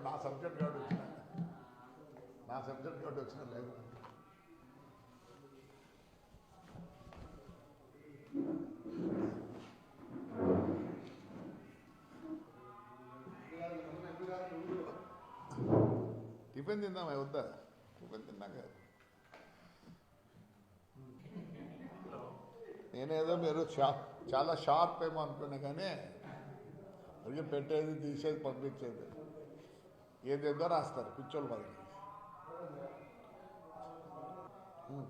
ఏమంటే నా subject card వచ్చిన. నా సబ్జెక్ట్ కార్డు వచ్చిన లేదు. టిఫిన్ తిందామా? వద్దా? టిఫిన్ తిన్నాక నేనేదో మీరు షా చాలా షార్ప్ ఏమో అనుకున్నా కానీ అడిగి పెట్టేది తీసేది పంపించేది. ఏదేదో రాస్తారు పిచ్చోళ్ళు బదులు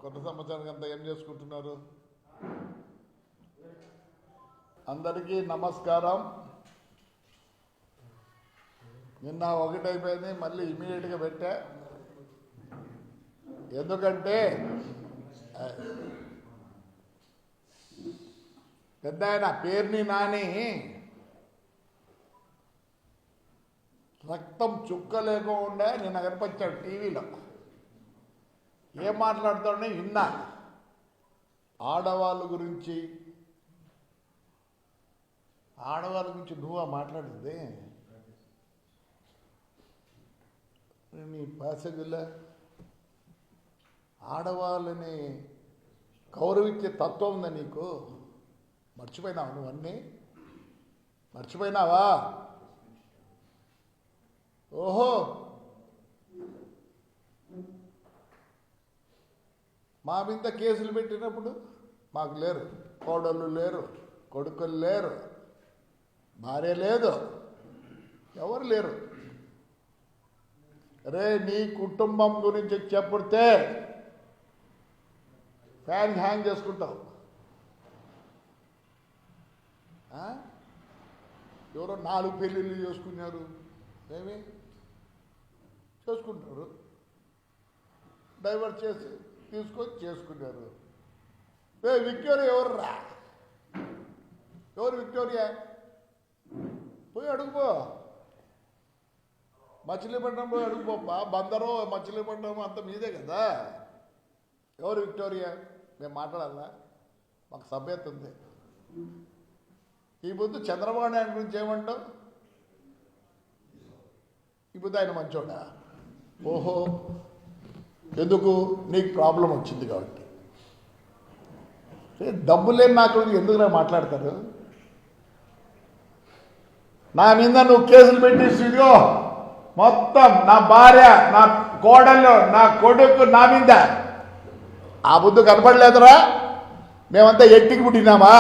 కొత్త సంవత్సరానికి అంతా ఏం చేసుకుంటున్నారు? అందరికీ నమస్కారం. నిన్న ఒకటైపోయింది మళ్ళీ ఇమీడియట్గా పెట్టా. ఎందుకంటే పెద్ద ఆయన పేరుని నాని రక్తం చుక్క లేకుండా నిన్న కనిపించాడు టీవీలో. ఏం మాట్లాడుతాడో విన్నా. ఆడవాళ్ళ గురించి ఆడవాళ్ళ గురించి నువ్వా మాట్లాడింది? నీ ప్యాసేజీలో ఆడవాళ్ళని గౌరవించే తత్వం ఉందా నీకు? మర్చిపోయినావా నువ్వన్నీ? మర్చిపోయినావా? ఓహో. మా మీద కేసులు పెట్టినప్పుడు మాకు లేరు కోడళ్ళు లేరు కొడుకులు లేరు భార్య లేదు ఎవరు లేరు. రే నీ కుటుంబం గురించి చెప్పుడితే ఫ్యాన్ హ్యాంగ్ చేసుకుంటావు. ఆ? ఎవరో నాలుగు పెళ్ళిళ్ళు చేసుకున్నారు. ఏమి? చేసుకుంటారు డైవర్ట్ చేసి తీసుకొని చేసుకున్నారు ఏ విక్టోరియా ఎవరు రా ఎవరు విక్టోరియా? పోయి అడుగుపో. మచిలీపట్నం పోయి అడుగుపోపా బందరో మచిలీపట్నం అంత మీదే కదా. ఎవరు విక్టోరియా? మేము మాట్లాడాలా? మాకు సభ్యత ఉంది. ఈ బుద్ధు చంద్రబాబు నాయుడు గురించి ఏమంటావు? ఈ బుద్ధు ఆయన మంచోడా? ఓహో ఎందుకు? నీకు ప్రాబ్లం వచ్చింది కాబట్టి. ఏ, డబ్బు లేని నాకు ఎందుకు మాట్లాడతారు నా మీద నువ్వు కేసులు పెట్టి ఇదిగో మొత్తం నా భార్య నా కోడళ్ళు నా కొడుకు నా మీద. ఆ బుద్ధు కనపడలేదురా? మేమంతా ఎట్టికి పుట్టినామా?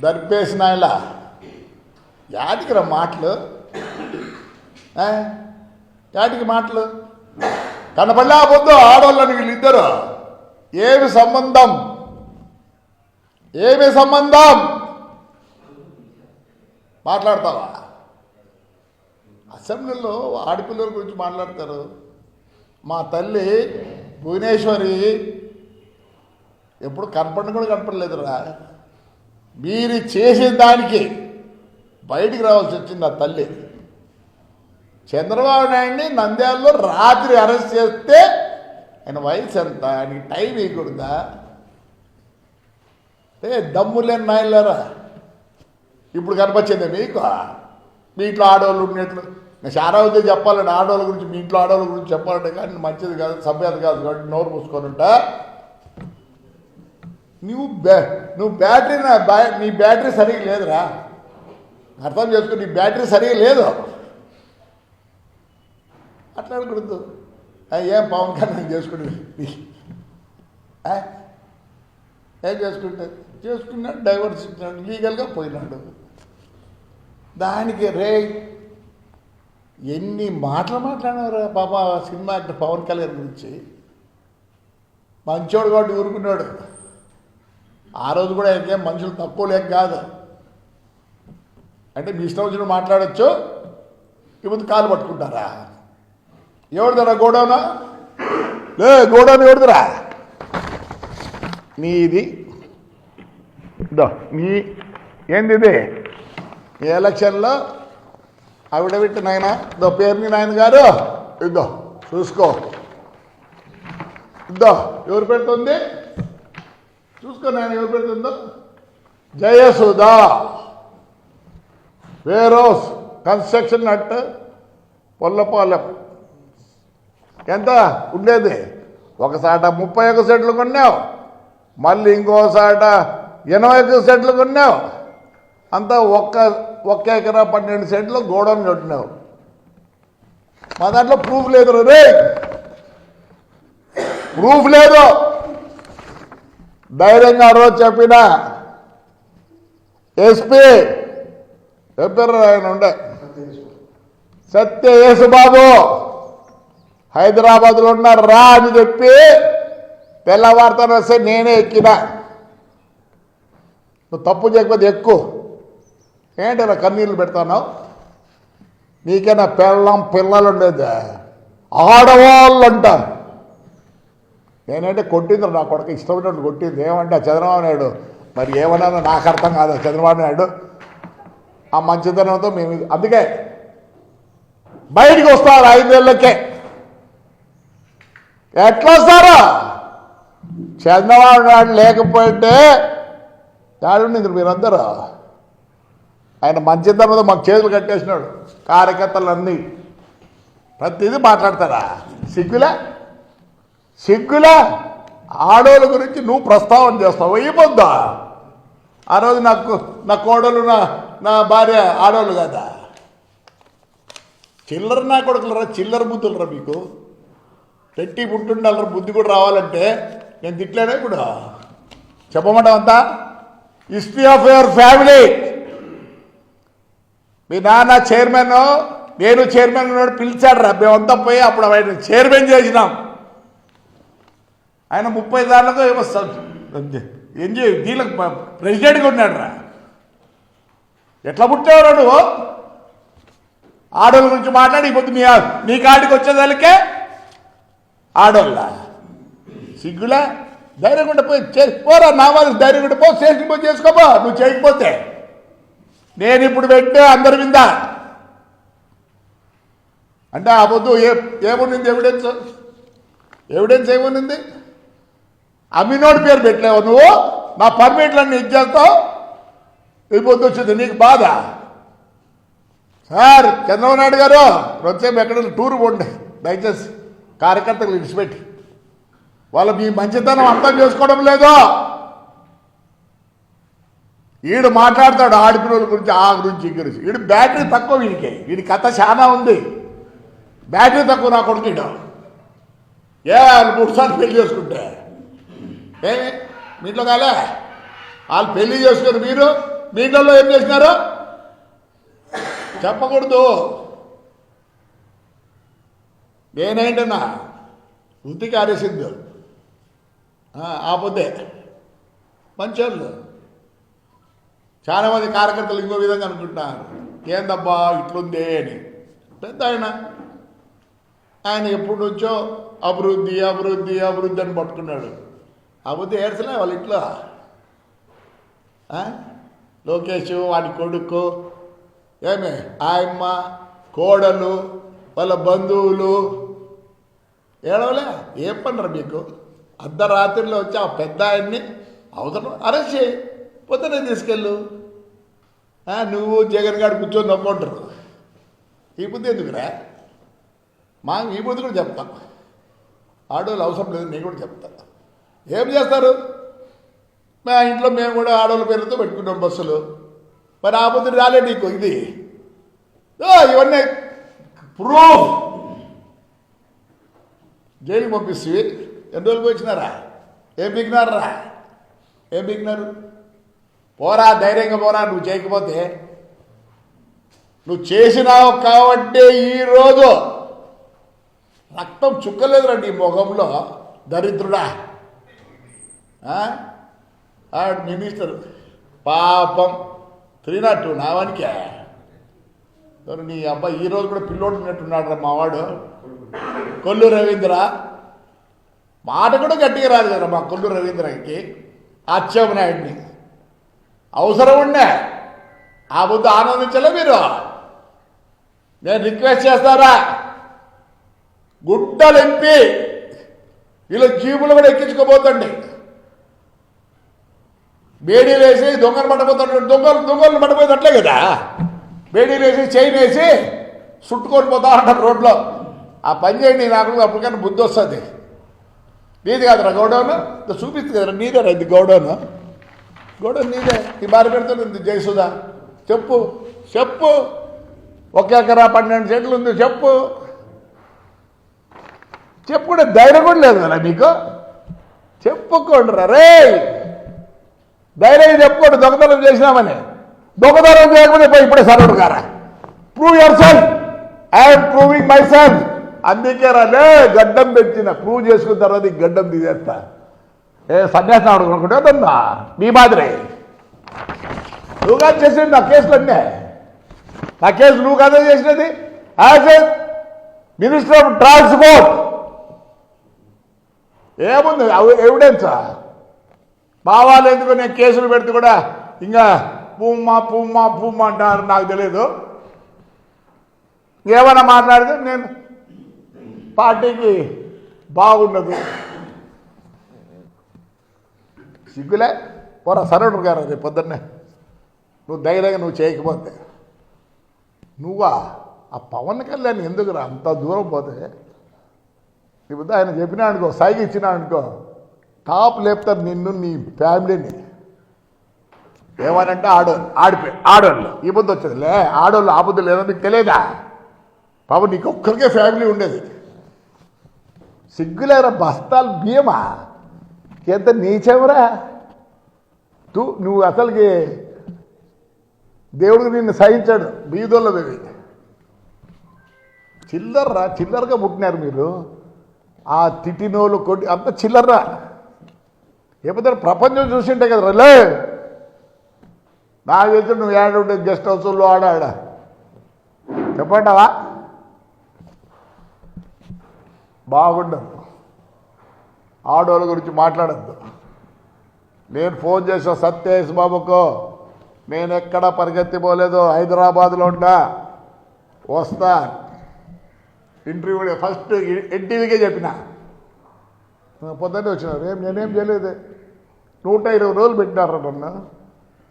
దర్పేసిన ఇలా యాటికి మాటలు. ఆ? మాటలు? కనపడలే పొద్దు ఆడవాళ్ళని వీళ్ళిద్దరు? ఏమి సంబంధం? ఏమి సంబంధం? మాట్లాడతావా? అసెంబ్లీలో ఆడపిల్లల గురించి మాట్లాడతారు. మా తల్లి భువనేశ్వరి ఎప్పుడు కనపడిన కూడా కనపడలేదురా. మీరు చేసిన దానికి బయటికి రావాల్సి వచ్చింది ఆ తల్లి. చంద్రబాబు నాయుడిని నంద్యాలలో రాత్రి అరెస్ట్ చేస్తే ఆయన వయసు ఎంత? ఆయనకి టైం ఇవ్వకూడదా? ఏ దమ్ము లేని ఇప్పుడు కనిపించింది మీకు? మీ ఇంట్లో ఆడవాళ్ళు ఉండేట్లు నేను శారావతి చెప్పాలంటే ఆడవాళ్ళ గురించి మీ ఇంట్లో ఆడవాళ్ళ గురించి చెప్పాలంటే కానీ మంచిది కాదు సభ్యత కాదు కాబట్టి నోరు మూసుకొని ఉంటా. నువ్వు బ్యా నువ్వు బ్యాటరీ నా బ్యా- నీ బ్యాటరీ సరిగ్గా లేదురా. అర్థం చేసుకో నీ బ్యాటరీ సరిగా లేదు. అట్లాడకూడదు అనకూడదు ఏం పవన్ కళ్యాణ్ చేసుకుంటే ఏం చేసుకుంటే చేసుకున్నాడు డైవర్స్ ఇచ్చినాడు లీగల్గా పోయినాడు. దానికి రే ఎన్ని మాటలు మాట్లాడినారు పాప సినిమా యాక్టర్ పవన్ కళ్యాణ్ గురించి? మంచోడు కాబట్టి ఊరుకున్నాడు. ఆ రోజు కూడా ఇంకేం మనుషులు తక్కువ లేక కాదు. అంటే మీ ఇష్టం వచ్చిన మాట్లాడచ్చు ఇప్పుడు కాలు పట్టుకుంటారా? ఎవరిదరా గోడౌనా? లే గోడౌన్ ఎవరిదిరా? నీది. నీ ఏంది ఇది ఎలక్షన్లో ఆవిడబెట్టి నాయన దో పేరుని నాయన గారు ఇద్దో చూసుకో. ఇద్దో ఎవరు పెడుతుంది? చూసుకో నాయన ఎవరు పెడుతుందో. జయసుధా. వేరోస్ కన్స్ట్రక్షన్ అట్ పొల్లపాలెం. ఎంత? ఉండేది. ఒకసాట ముప్పై ఒక సెట్లు కొన్నావు. మళ్ళీ ఇంకోసాట ఎనభై ఒక సెట్లు కొన్నావు. అంతా ఒక్క ఒక్క ఎకరా పన్నెండు సెంట్లు గోడౌన్ కట్టినావు. మా దాంట్లో ప్రూఫ్ లేదు రే ప్రూఫ్ లేదు. ధైర్యంగా ఆ రోజు చెప్పిన ఎస్పీ చెప్పారు ఆయన ఉండే. సత్య యేసుబాబు. హైదరాబాద్లో ఉన్నారు రా అని చెప్పి తెల్లవారుతాను వస్తే నేనే ఎక్కిన. నువ్వు తప్పు చేయకపోతే ఎక్కువ ఏంటి నా కన్నీళ్ళు పెడతావు నీకైనా పెళ్ళం పిల్లలు ఉండేది ఆడవాళ్ళు అంట నేనంటే కొట్టింది నా కొడుకు ఇష్టమైనట్టు కొట్టింది ఏమంటే చంద్రబాబు నాయుడు? మరి ఏమన్నా నాకు అర్థం కాదు చంద్రబాబు నాయుడు. ఆ మంచితనంతో మేము అందుకే బయటికి వస్తారు ఐదేళ్ళకే ఎట్లా వస్తారా? చంద్రబాబు నాయుడు లేకపోతే ఉండింది మీరందరూ. ఆయన మంచితనంతో మాకు చేతులు కట్టేసినాడు కార్యకర్తలన్నీ. ప్రతిదీ మాట్లాడతారా సిగ్గులా? సిగ్గులా? ఆడోళ్ళ గురించి నువ్వు ప్రస్తావన చేస్తావు అయిపోద్దా ఆ రోజు నాకు నా కోడలు నా నా భార్య ఆడోళ్ళు కదా? చిల్లర నా కొడుకులరా? చిల్లర బుద్ధులరా మీకు? పెట్టి పుట్టుండాలరా బుద్ధి కూడా రావాలంటే నేను తిట్లేనే కూడా. చెప్పమంటావంతా హిస్టరీ ఆఫ్ యువర్ ఫ్యామిలీ మీ నాన్న చైర్మన్ నేను చైర్మన్ ఉన్నాడు పిలిచాడు రా మేమంతా పోయి అప్పుడు ఆయన చైర్మన్ చేసినాం. ఆయన ముప్పై దాంట్లో ఏమో ఎంజీ దీనికి ప్రెసిడెంట్గా ఉన్నాడు రా ఎట్లా పుట్టేవాడు ఆడోళ్ళ గురించి మాట్లాడి ఇప్పుడు మీ మీ కాడికి వచ్చేదానికే ఆడోళ్ళ. సిగ్గులా? ధైర్యం ఉంటే పోయి పోరా నా వాళ్ళు ధైర్యం ఉంటే పో స్టేషన్ పోయి చేసుకోపో నువ్వు చేయకపోతే. నేను ఇప్పుడు పెట్టే అందరి విందా. అంటే ఆ పొద్దు ఏ ఏముంది ఎవిడెన్స్ ఎవిడెన్స్ ఏముంది అమ్మినోడి పేరు పెట్టలేవు నువ్వు. నా పర్మిట్లన్నీ ఇచ్చేస్తావు ఈ పొద్దు వచ్చింది నీకు బాధ. సార్ చంద్రబాబు నాయుడు గారు వచ్చేపు ఎక్కడ టూర్ పోండి. దయచేసి. కార్యకర్తలు విడిచిపెట్టి. వాళ్ళు మీ మంచితనం అర్థం చేసుకోవడం లేదు. ఈడు మాట్లాడతాడు ఆడిపిల్లల గురించి ఆ గురించి ఈ గురించి. వీడు బ్యాటరీ తక్కువ వీడికి. వీడి కథ చాలా ఉంది. బ్యాటరీ తక్కువ నా కొడుకు ఏ వాళ్ళు మూడు సార్లు పెళ్ళి చేసుకుంటే. ఏమి మీ ఇంట్లో కాలే? వాళ్ళు పెళ్ళి చేసుకుని మీరు మీ ఇంట్లో ఏం చేసినారు? చెప్పకూడదు. నేనేంటన్నా? వృత్తికి ఆరేసింది ఆపోతే మంచోళ్ళు చాలామంది కార్యకర్తలు ఇంకో విధంగా అనుకుంటున్నారు. ఏందబ్బా ఇట్లుందే అని. పెద్ద ఆయన. ఆయన ఎప్పుడు నుంచో అభివృద్ధి అభివృద్ధి అభివృద్ధి అని పట్టుకున్నాడు. అభివృద్ధి ఏడ్చలే వాళ్ళ ఇంట్లో. లోకేష్ వాడి కొడుకు ఏమే? ఆయమ్మ కోడలు వాళ్ళ బంధువులు. ఏడవలే? ఏం పనరు మీకు? అర్ధరాత్రిలో వచ్చి ఆ పెద్ద ఆయన్ని అవసరం అరెస్ట్ చేయి. పొద్దునే తీసుకెళ్ళు. నువ్వు జగన్ గారు కూర్చొని నవ్వుకుంటారు. ఈ బుద్ధి ఎందుకురా? మా ఈ బుద్ధి కూడా చెప్తా. ఆడవాళ్ళు అవసరం లేదు నేను కూడా చెప్తాను ఏం చేస్తారు? మా ఇంట్లో మేము కూడా ఆడవాళ్ళ పేరుతో పెట్టుకున్నాం బస్సులు. మరి ఆ బుద్ధి రాలే నీకు ఇది. ఇవన్నీ ప్రూఫ్. జైలుకి పంపిస్తే ఎన్ని రోజులు వచ్చినారా ఏం బిగినారా ఏం బిగినారు? పోరా ధైర్యంగా పోరా నువ్వు చేయకపోతే నువ్వు చేసినావు కాబట్టి ఈరోజు రక్తం చుక్కలేదురా ఈ ముఖంలో దరిద్రుడా. ఆ? మినిస్టర్ పాపం త్రీ నాట్ టూ నావానికే. నీ అబ్బాయి ఈ రోజు కూడా పిల్లోడు ఉన్నట్టున్నాడు రా మావాడు. కొల్లు రవీంద్ర. మాట కూడా గట్టిగా రాదు కదా మా కొల్లు రవీంద్రకి అచ్చెం నాయుడిని అవసరం ఉండే ఆ బుద్ధి ఆనందించలే మీరు. నేను రిక్వెస్ట్ చేస్తారా? గుడ్డలు ఎంపి వీళ్ళ జీబులు కూడా ఎక్కించుకోబోతండి. బేడీలు వేసి దొంగలు పట్టబోతాడు దొంగలు దొంగలు పట్టబోయేది అట్లే కదా. బేడీలు వేసి చైన్ వేసి చుట్టుకొని పోతా ఉంటారు రోడ్లో. ఆ పని చేయండి నాకు అప్పటికైనా బుద్ధి వస్తుంది. నీది కాదురా గౌడౌన్? చూపిస్తుంది కదరా నీదేరా ఇది గౌడౌన్. గౌడౌన్ నీదే. నీ భార్య పెడుతుంది జయసుధా. చెప్పు చెప్పు. ఒక ఎకరా పన్నెండు సెంట్లు ఉంది చెప్పు. చెప్పుకునే ధైర్యం కూడా లేదు కదా మీకు చెప్పుకోండి రా రే ధైర్యం చెప్పుకోండి దొంగతనం చేసినామని. దొంగతనం చేయకపోతే పోయి ఇప్పుడే సర్వుడు గారా. Prove yourself I'm proving myself అందుకే రాలే గడ్డం పెంచిన ప్రూవ్ చేసుకున్న తర్వాత ఈ గడ్డం తీసేస్తా. ఏ సన్యాసం ఆడుకుంటే ఉందా మీ మాదిరి. నువ్వు కాదు చేసింది నా కేసులన్నీ. నా కేసు నువ్వు కదా చేసినది. As a minister of transport ఏముంది? ఎవిడెన్సా బావాలు ఎందుకు నేను కేసులు పెడితే కూడా ఇంకా పూమ్మా పూమ్మా పూమ్మా అంటారు. నాకు తెలియదు ఏమైనా మాట్లాడితే నేను పార్టీకి బాగుండదు. సిగ్గులే? పోరా సరౌండర్ గారు రేపు పొద్దున్నే. నువ్వు ధైర్యంగా నువ్వు చేయకపోతే. నువ్వా? ఆ పవన్ కళ్యాణ్ ఎందుకురా అంత దూరం పోతే? ఇప్పుడు ఆయన చెప్పినా అనుకో సైకి ఇచ్చినా అనుకో టాప్ లేపుతారు నిన్ను నీ ఫ్యామిలీని. ఏమనంటే ఆడ ఆడిపోయి ఆడోళ్ళు. ఈ బుద్ధి వచ్చేది లే ఆడోళ్ళు ఆ బుద్ధి లేదో తెలియదా? పాప నీకు ఒక్కరికే ఫ్యామిలీ ఉండేది. సిగ్గులేరా? బస్తాలు బియ్యమా? ఎంత నీచెవరా? తూ నువ్వు అసలుకి దేవుడికి నిన్ను సహించాడు. బీదోళ్ళ చిల్లర్రా చిల్లరగా పుట్టినారు మీరు. ఆ తిట్టినోళ్ళు కొట్టి అంత చిల్లర్రా. ఏపోతే ప్రపంచం చూసింటే కదా లే! నాకు తెలిసి నువ్వు ఏడుంటే గెస్ట్ హౌస్లో ఆడ ఆడ. చెప్పంటావా? బాగుండదు. ఆడవాళ్ళ గురించి మాట్లాడద్దు. నేను ఫోన్ చేసా సత్యేష్ బాబుకు నేను ఎక్కడ పరిగెత్తిపోలేదు హైదరాబాద్లో ఉంటా. వస్తా. ఇంటర్వ్యూ ఫస్ట్ ఎన్టీవీకే చెప్పిన. పొద్దున్నే వచ్చినారు ఏం నేనేం చేయలేదు. నూట ఇరవై రోజులు పెట్టినారు నన్ను?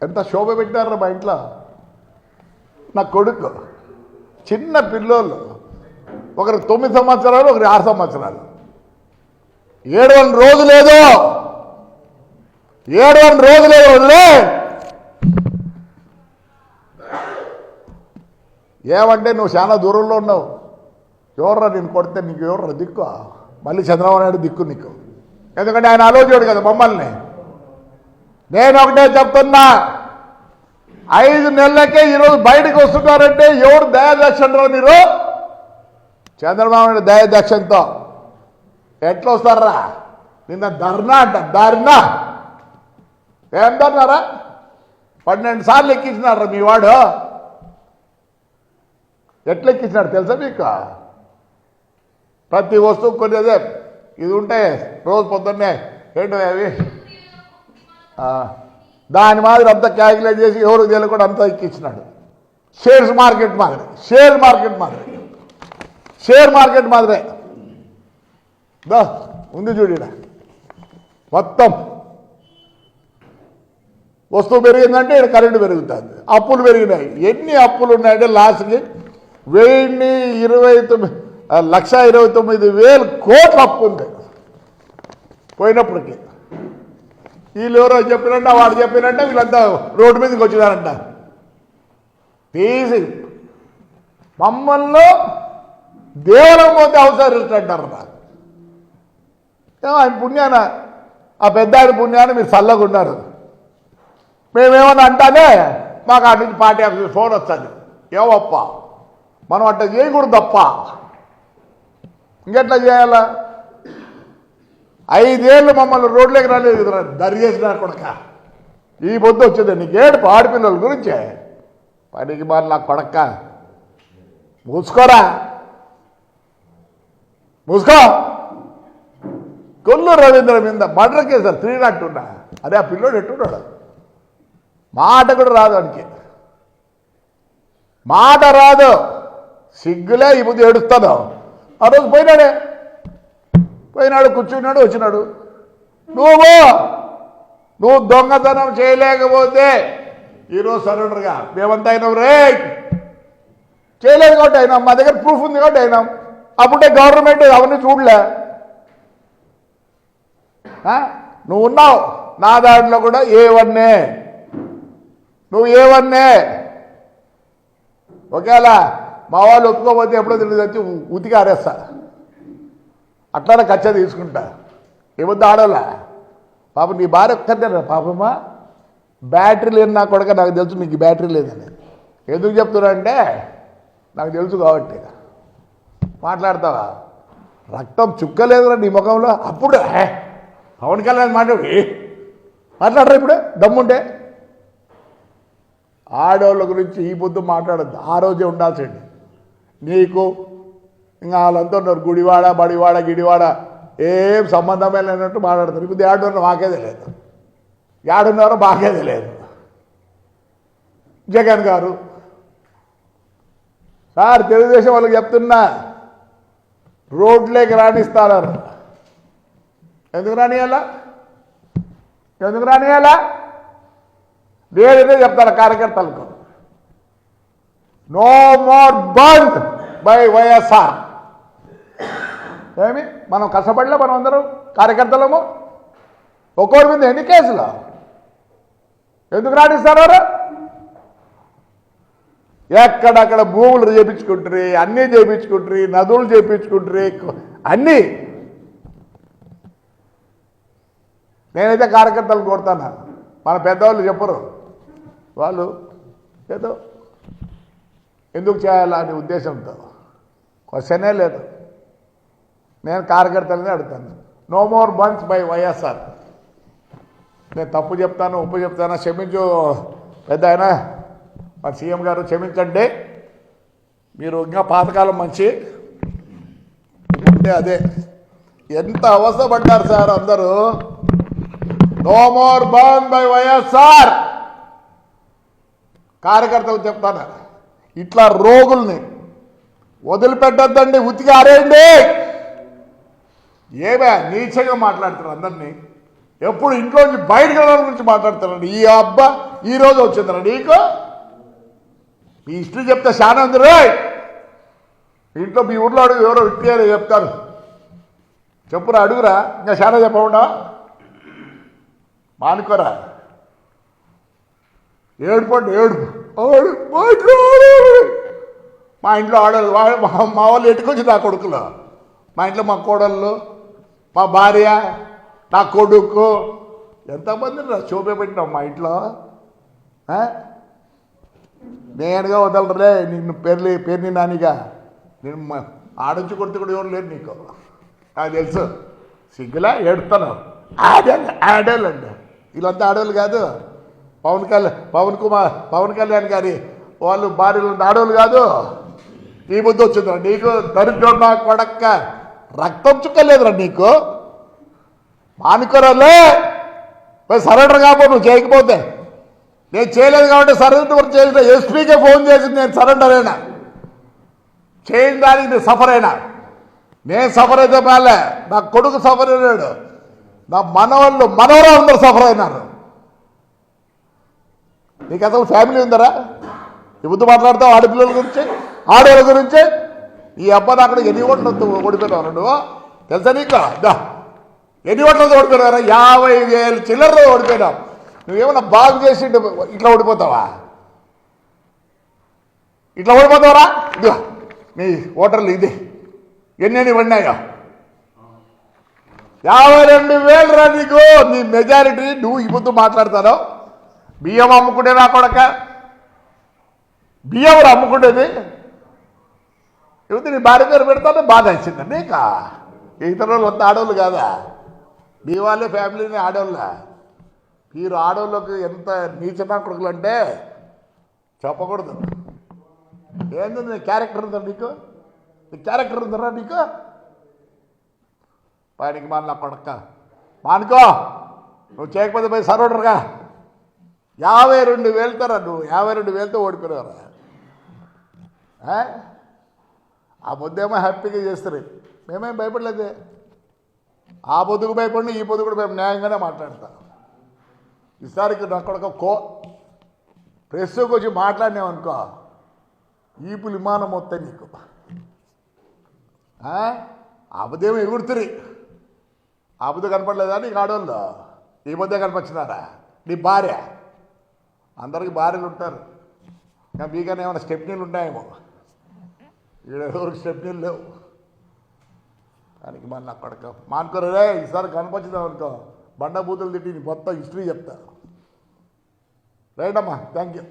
ఎంత శోభ పెట్టినారు మా ఇంట్లో? నా కొడుకు చిన్న పిల్లోళ్ళు ఒకరికి తొమ్మిది సంవత్సరాలు ఒకరి ఆరు సంవత్సరాలు. ఏడు వందల రోజు లేదు. ఏడు వందల రోజు లేదు ఏమంటే నువ్వు చాలా దూరంలో ఉన్నావు. ఎవర్రా నేను కొడితే నీకు ఎవర్రా దిక్కు? మళ్ళీ చంద్రబాబు నాయుడు దిక్కు నీకు. ఎందుకంటే ఆయన ఆలోచించాడు కదా మమ్మల్ని. నేను ఒకటే చెప్తున్నా. ఐదు నెలలకే ఈరోజు బయటకు వస్తున్నారంటే ఎవరు దయాదక్షిణ మీరు? చంద్రబాబు నాయుడు దయాదక్షిణతో ఎట్లా వస్తారా? నిన్న ధర్నా అంట ధర్నా. ఏం ధర్నారా? పన్నెండు సార్లు ఎక్కించినారా మీ వాడు. ఎట్లా ఎక్కించినాడు తెలుసా మీకు? ప్రతి వస్తువు కొనేదే. ఇది ఉంటే రోజు పొద్దున్నే ఏంటో అవి? దాని మాదిరి అంతా క్యాల్కులేట్ చేసి ఎవరికి తెలియకుండా అంతా ఎక్కించినాడు. షేర్స్ మార్కెట్ మాదిరి షేర్ మార్కెట్ మాదిరి. షేర్ మార్కెట్ మాదిరే. దా ఉంది చూడ మొత్తం వస్తువు పెరిగిందంటే ఇక్కడ కరెంటు పెరుగుతుంది. అప్పులు పెరిగినాయి. ఎన్ని అప్పులు ఉన్నాయంటే లాస్ట్కి వెయ్యి ఇరవై తొమ్మిది లక్ష ఇరవై తొమ్మిది వేలు కోట్ల అప్పు ఉంది. పోయినప్పటికీ వీళ్ళు ఎవరో చెప్పినట్ట వాడు చెప్పినట్ట వీళ్ళంతా రోడ్డు మీదకి వచ్చినారంట తీసి మమ్మల్ని దేవరం పోతే అవసరం ఆయన పుణ్యాన ఆ పెద్ద ఆయన పుణ్యాన మీరు చల్లగా ఉన్నారు. మేమేమన్నా అంటానే మాకు ఆ నుంచి పార్టీ ఆఫీస్ ఫోన్ వస్తుంది. ఏవప్ప? మనం అట్లా చేయకూడదు తప్ప ఇంకెట్లా చేయాలా? ఐదేళ్ళు మమ్మల్ని రోడ్లోకి రాలేదు కదరా దరిచేసిన కొడక. ఈ పొద్దు వచ్చేది. నీకు ఏడు ఆడపిల్లల గురించే. పనికి మారి నా కొడక మూసుకోరా. మూసుకో. కొల్లు రవీంద్ర మీద మర్డర్ కేసు త్రీ నాట్ ఉన్నా అదే ఆ పిల్లోడు ఎట్టున్నాడు మాట కూడా రాదు అనికి మాట రాదు. సిగ్గులే ఈ బుద్ధి ఏడుస్తాను ఆ రోజు పోయినాడే. పోయినాడు కూర్చున్నాడు వచ్చినాడు. నువ్వు నువ్వు దొంగతనం చేయలేకపోతే ఈరోజు సరెండర్గా. మేమంతా అయినాం రే! చేయలేదు కాబట్టి అయినాం మా దగ్గర ప్రూఫ్ ఉంది కాబట్టి అయినాం. అప్పుడే గవర్నమెంట్ అవన్నీ చూడలే. నువ్వు ఉన్నావు నా దాంట్లో కూడా ఏ. వన్నే నువ్వు ఏ. వన్నే ఒకవేళ మా వాళ్ళు ఒప్పుకోకపోతే ఎప్పుడో తెలియదు వచ్చి ఉతికి ఆరేస్తా. అట్లానే కచ్చ తీసుకుంటా. ఏమొద్దు ఆడోలా పాపం నీ భార్య ఒక్కటే పాపమ్మా బ్యాటరీ లేని నా కొడక నాకు తెలుసు నీకు బ్యాటరీ లేదని. ఎందుకు చెప్తున్నా అంటే నాకు తెలుసు కాబట్టి. మాట్లాడతావా? రక్తం చుక్కలేదురా నీ ముఖంలో. అప్పుడు పవన్ కళ్యాణ్ మాట్లాడి మాట్లాడరా ఇప్పుడు దమ్ముంటే? ఆడవాళ్ళ గురించి ఈ పొద్దు మాట్లాడద్దు ఆ రోజే ఉండాల్సండి నీకు ఇంకా వాళ్ళంతా ఉన్నారు. గుడివాడ బడివాడ గిడివాడ. ఏం సంబంధమే లేనట్టు మాట్లాడతారు. ఇప్పుడు ఏడున్నారు మాకే తెలియదు. ఏడున్నారో మాకే తెలియదు. జగన్ గారు. సార్ తెలుగుదేశం వాళ్ళకి చెప్తున్నా. రోడ్లేకి రాణిస్తారు ఎందుకు రానియాలా? ఎందుకు రానియాలా? నేనైతే చెప్తాను కార్యకర్తలకు. No more bandh by YSR. ఏమి? మనం కష్టపడలే మనం అందరం కార్యకర్తలము. ఒక్కోరి మీద ఎన్ని కేసులు? ఎందుకు రాణిస్తారు ఎక్కడక్కడ భూములు చేపించుకుంటారు అన్నీ చేపించుకుంటారు నదులు చేపించుకుంటారు అన్నీ. నేనైతే కార్యకర్తలు కోరుతాను? మన పెద్దవాళ్ళు చెప్పరు. వాళ్ళు ఏదో ఎందుకు చేయాలా అనే ఉద్దేశంతో. క్వశ్చనే లేదు. నేను కార్యకర్తలనే అడుగుతాను. No more bunch by YSR నేను తప్పు చెప్తాను ఉప్పు చెప్తాను? క్షమించు పెద్ద ఆయన. మన సీఎం గారు క్షమించండి. మీరు ఇంకా పాతకాలం మంచి. ఉంటే అదే. ఎంత అవసరపడ్డారు సార్ అందరూ? No more bandh by YSR కార్యకర్తలు చెప్తాను. ఇట్లా రోగుల్ని వదిలిపెట్టద్దండి ఉతికి ఆరేయండి. ఏమే నీచంగా మాట్లాడతారు అందరినీ? ఎప్పుడు ఇంట్లోంచి బయటకు వెళ్ళడం గురించి మాట్లాడతారండి. ఈ అబ్బా ఈరోజు రోజు వచ్చిందిరా నీకు? మీ హిస్టరీ చెప్తే చాలా ఉంది. రే ఇంట్లో మీ ఊర్లో అడుగు ఎవరో విట్టారు చెప్తారు. చెప్పురా అడుగురా. ఇంకా చాలా చెప్పకుండా? మానుకోరా. ఏడుపండి ఏడుపు. ఆడు మాట్లాడు. మా ఇంట్లో ఆడలు మా మా వాళ్ళు ఎట్టుకొచ్చి నా కొడుకులు? మా ఇంట్లో మా కోడళ్ళు? మా భార్య నా కొడుకు. ఎంతమంది రా మా ఇంట్లో. నేనుగా వదలరే నిన్ను పెర్లి పేరుని నానిగా. నేను మ- ఆడొచ్చి కొడుతు కూడా ఎవరు లేరు నీకు. నాకు తెలుసు. సిగ్గులా ఏడుతాను ఆడాలి ఆడాలండి వీళ్ళంతా ఆడవాళ్ళు కాదు. పవన్ కళ్యాణ్ పవన్ కుమార్ పవన్ కళ్యాణ్ గారి వాళ్ళు భార్యలు ఆడవాళ్ళు కాదు. ఈ ముద్దు వచ్చిందా నీకు దరిద్రం నా కొడక్క. రక్తం చుక్కలేదురా నీకు. మానుకోరాలే పోయి సరెండర్ కాబో నువ్వు చేయకపోతే. నేను చేయలేదు కాబట్టి సరెండర్ వర్క్ చేసిన ఎస్పీకే ఫోన్ చేసింది నేను సరెండర్ అయినా. చేయని దానికి నేను సఫర్ అయినా. నేను సఫర్ అయితే మేలే నా కొడుకు సఫర్ అయినాడు. నా మనవాళ్ళు మనవరు అందరూ సఫర్ అయినారు. నీకు అసలు ఫ్యామిలీ ఉందరా? ఈ ముద్దు మాట్లాడతావు ఆడపిల్లల గురించి ఆడవాళ్ళ గురించి? ఈ అబ్బాయి అక్కడ ఎన్ని ఓట్లు ఓడిపోయినావు నువ్వు తెలుసా నీకు? దా. ఎన్ని ఓట్లతో ఓడిపోయినారా యాభై వేలు చిల్లరలో ఓడిపోయినావు. నువ్వేమన్నా బాగు చేసి ఇట్లా ఓడిపోతావా? ఇట్లా ఓడిపోతావరా? ఇదిగో నీ ఓటర్లు ఇది. ఎన్ని పడినాయో? యాభై రెండు వేలు రా నీకు. నీ మెజారిటీ నువ్వు ఇప్పుడు ముందు మాట్లాడతాను. బియ్యం అమ్ముకుంటే నా కొడక. బియ్యం అమ్ముకుంటేది. ఇవన్నీ నీ భార్య పేరు పెడతానే బాధ వచ్చింది నీకా? ఇతర వాళ్ళు వద్ద ఆడవాళ్ళు కాదా? మీ వాళ్ళే ఫ్యామిలీని ఆడవాళ్ళ మీరు ఆడవాళ్ళకు ఎంత నీచనా కొడుకులు అంటే చెప్పకూడదు. ఏంది నీ క్యారెక్టర్ ఉందా నీకు? నీ క్యారెక్టర్ ఉందరా నీకు? పైనకి మన కొడక మానుకో. నువ్వు చేయకపోతే పోయి సర్వడరుగా యాభై రెండు వేలుతారా నువ్వు? యాభై రెండు వేలతో ఓడిపోయారా ఆ? బొద్దేమో పొద్దేమో హ్యాపీగా చేస్తారు. మేమేం భయపడలేదే. ఆ పొద్దుకు భయపడి ఈ పొద్దు కూడా మేము న్యాయంగానే మాట్లాడతా. ఈసారికి నా కో ప్రెస్లోకి వచ్చి మాట్లాడినామనుకో ఈపులు విమానం వస్తాయి నీకు. అబద్ధం ఆపదేమో ఎగురుతుంది కనపడలేదా నీకు ఆడవాళ్ళు ఈ మధ్య కనపచ్చినారా నీ భార్య. అందరికి భార్యలు ఉంటారు. ఇంకా మీకనే ఏమైనా స్టెప్నీలు ఉంటాయేమో. ఇక్కడ ఎవరికి స్టెప్నీలు లేవు. దానికి మళ్ళీ అక్కడ మానుకోరు రే ఈసారి కనిపించదాం అనుకో బండ బూతులు తిట్టి నీ మొత్తం హిస్టరీ చెప్తా. రైట్ అమ్మా థ్యాంక్ యూ